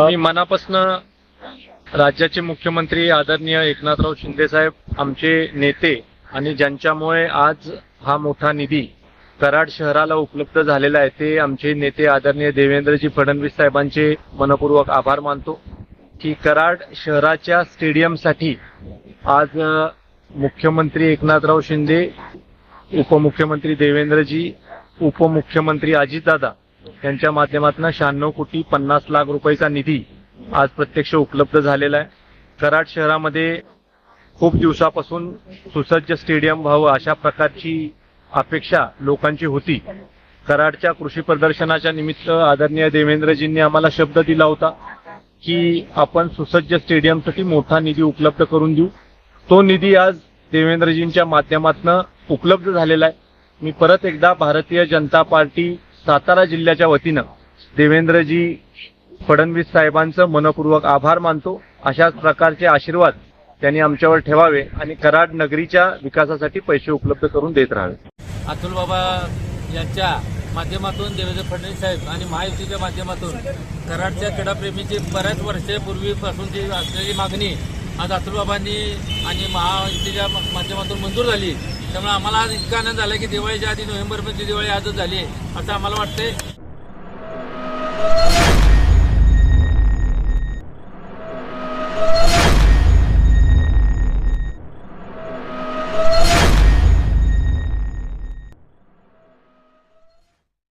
मी मनापासनं राज्याचे मुख्यमंत्री आदरणीय एकनाथराव शिंदे साहेब आमचे नेते आणि ज्यांच्यामुळे आज हा मोठा निधी कराड शहराला उपलब्ध झालेला आहे ते आमचे नेते आदरणीय देवेंद्रजी फडणवीस साहेबांचे मनपूर्वक आभार मानतो. की कराड शहराच्या स्टेडियमसाठी आज मुख्यमंत्री एकनाथराव शिंदे उपमुख्यमंत्री देवेंद्रजी उपमुख्यमंत्री अजितदादा यांच्या माध्यमातून शहाण्णव कोटी पन्नास लाख रुपयाचा निधी आज प्रत्यक्ष उपलब्ध झालेला आहे. कराड शहरामध्ये खूप दिवसापासून सुसज्ज स्टेडियम व्हावं अशा प्रकारची अपेक्षा लोकांची होती. कराडच्या कृषी प्रदर्शनाच्या निमित्त आदरणीय देवेंद्रजींनी आम्हाला शब्द दिला होता की आपण सुसज्ज स्टेडियमसाठी मोठा निधी उपलब्ध करून देऊ. तो निधी आज देवेंद्रजींच्या माध्यमातून उपलब्ध झालेला आहे. मी परत एकदा भारतीय जनता पार्टी सातारा जिल्ह्याच्या वतीनं देवेंद्रजी फडणवीस साहेबांचं मनपूर्वक आभार मानतो. अशाच प्रकारचे आशीर्वाद त्यांनी आमच्यावर ठेवावे आणि कराड नगरीच्या विकासासाठी पैसे उपलब्ध करून देत राहावे. अतुल बाबा यांच्या माध्यमातून देवेंद्र फडणवीस साहेब आणि महायुतीच्या माध्यमातून कराडच्या क्रीडाप्रेमीची बऱ्याच वर्षापूर्वीपासूनची असलेली मागणी आज अतुलबाबांनी आणि महायुतीच्या माध्यमातून मंजूर झाली. त्यामुळे आम्हाला आज इतका आनंद झाला की दिवाळीच्या आधी नोव्हेंबरमध्ये दिवाळी आजच झाली असं आम्हाला वाटतंय.